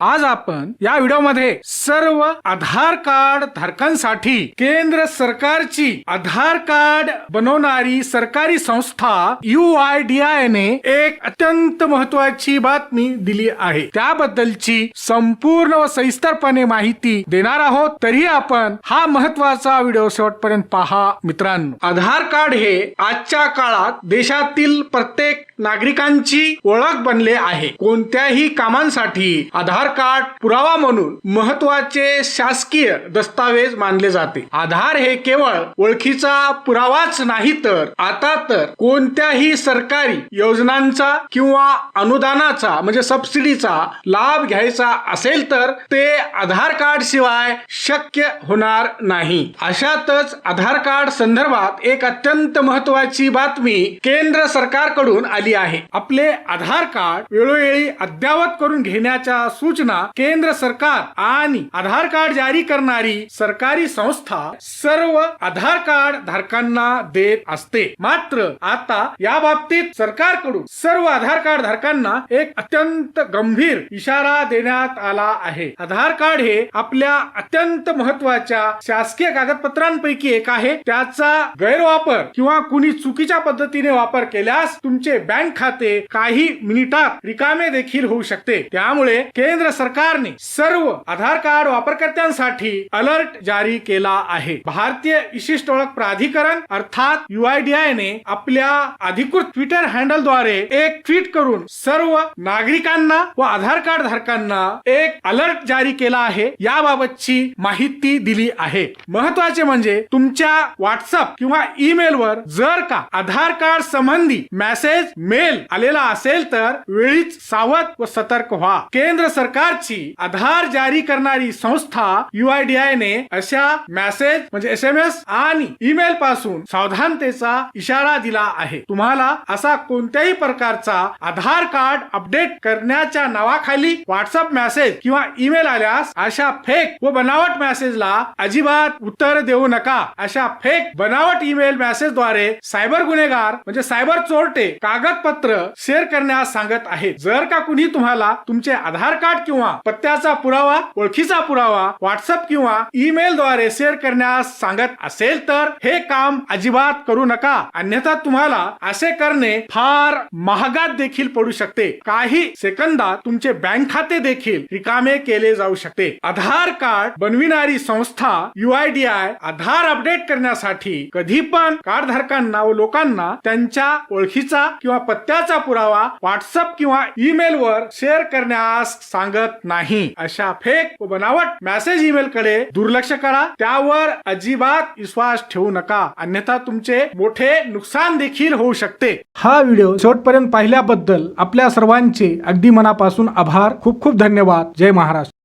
आज आपण या व्हिडिओमध्ये सर्व आधार कार्ड धारकांसाठी केंद्र सरकारची आधार कार्ड बनवणारी सरकारी संस्था यू आय डी आय ने एक अत्यंत महत्वाची बातमी दिली आहे. त्याबद्दलची संपूर्ण व सविस्तरपणे माहिती देणार आहोत. तरी आपण हा महत्त्वाचा व्हिडिओ शेवटपर्यंत पहा मित्रांनो. आधार कार्ड हे आजच्या काळात देशातील प्रत्येक नागरिकांची ओळख बनले आहे. कोणत्याही कामांसाठी आधार कार्ड पुरावा म्हणून महत्त्वाचे शासकीय दस्तावेज मानले जाते. आधार हे केवळ ओळखीचा पुरावाच नाही तर आता तर कोणत्याही सरकारी योजनांचा किंवा अनुदानाचा म्हणजे सबसिडीचा लाभ घ्यायचा असेल तर ते आधार कार्ड शिवाय शक्य होणार नाही. अशातच आधार कार्ड संदर्भात एक अत्यंत महत्वाची बातमी केंद्र सरकारकडून आली आहे. आपले आधार कार्ड वेळोवेळी अद्यावत करून घेण्याच्या सूचना केंद्र सरकार आणि आधार कार्ड जारी करणारी सरकारी संस्था सर्व आधार कार्ड धारकांना देत असते. मात्र आता या बाबतीत सरकारकडून सर्व आधार कार्ड धारकांना एक अत्यंत गंभीर इशारा देण्यात आला आहे. आधार कार्ड हे आपल्या अत्यंत महत्त्वाच्या शासकीय कागदपत्रांपैकी एक आहे. त्याचा गैरवापर किंवा कुणी चुकीच्या पद्धतीने वापर केल्यास तुमचे बँक खाते काही मिनिटात रिकामे देखील होऊ शकते. त्यामुळे केंद्र सरकारने सर्व आधार कार्ड वापरकर्त्यांसाठी अलर्ट जारी केला आहे. भारतीय विशिष्ट ओळख प्राधिकरण अर्थात युआयडीआय ने आपल्या अधिकृत ट्विटर हँडलद्वारे एक ट्विट करून सर्व नागरिकांना व आधार कार्ड धारकांना एक अलर्ट जारी केला आहे. याबाबतची माहिती दिली आहे. महत्त्वाचे म्हणजे तुमच्या व्हॉट्सअप किंवा ईमेल वर जर का आधार कार्ड संबंधी मेसेज मेल आलेला असेल तर वेळीच सावध व सतर्क व्हा. केंद्र सरकारची आधार जारी करणारी संस्था युआयडीआय ने अशा मेसेज म्हणजे एस एम एस आणि ईमेल पासून सावधानतेचा इशारा दिला आहे. तुम्हाला असा कोणत्याही प्रकारचा आधार कार्ड अपडेट करण्याच्या नावाखाली व्हॉट्सअप मेसेज किंवा ईमेल आल्यास अशा फेक व बनावट मेसेजला अजिबात उत्तर देऊ नका. अशा फेक बनावट ईमेल मेसेजद्वारे सायबर गुन्हेगार म्हणजे सायबर चोरटे कागद कागदपत्र शेअर करण्यास सांगत आहेत. जर का कुणी तुम्हाला तुमचे आधार कार्ड किंवा पत्त्याचा पुरावा ओळखीचा पुरावा व्हॉट्सअप किंवा ईमेल द्वारे शेअर करण्यास सांगत असेल तर हे काम अजिबात करू नका. अन्यथा तुम्हाला असे करणे फार महागात देखील पडू शकते. काही सेकंदात तुमचे बँक खाते देखील रिकामे केले जाऊ शकते. आधार कार्ड बनविणारी संस्था युआयडीआय आधार अपडेट करण्यासाठी कधी पण कार्ड धारकांना व लोकांना त्यांच्या ओळखीचा किंवा पत्त्याचा पुरावा व्हॉट्सअप किंवा ईमेल वर शेअर करण्यास सांगत नाही. अशा फेक व बनावट मेसेज ईमेल कडे दुर्लक्ष करा. त्यावर अजिबात विश्वास ठेवू नका. अन्यथा तुमचे मोठे नुकसान देखील होऊ शकते. हा व्हिडिओ शेवटपर्यंत पाहिल्याबद्दल आपल्या सर्वांचे अगदी मनापासून आभार. खूप खूप धन्यवाद. जय महाराष्ट्र.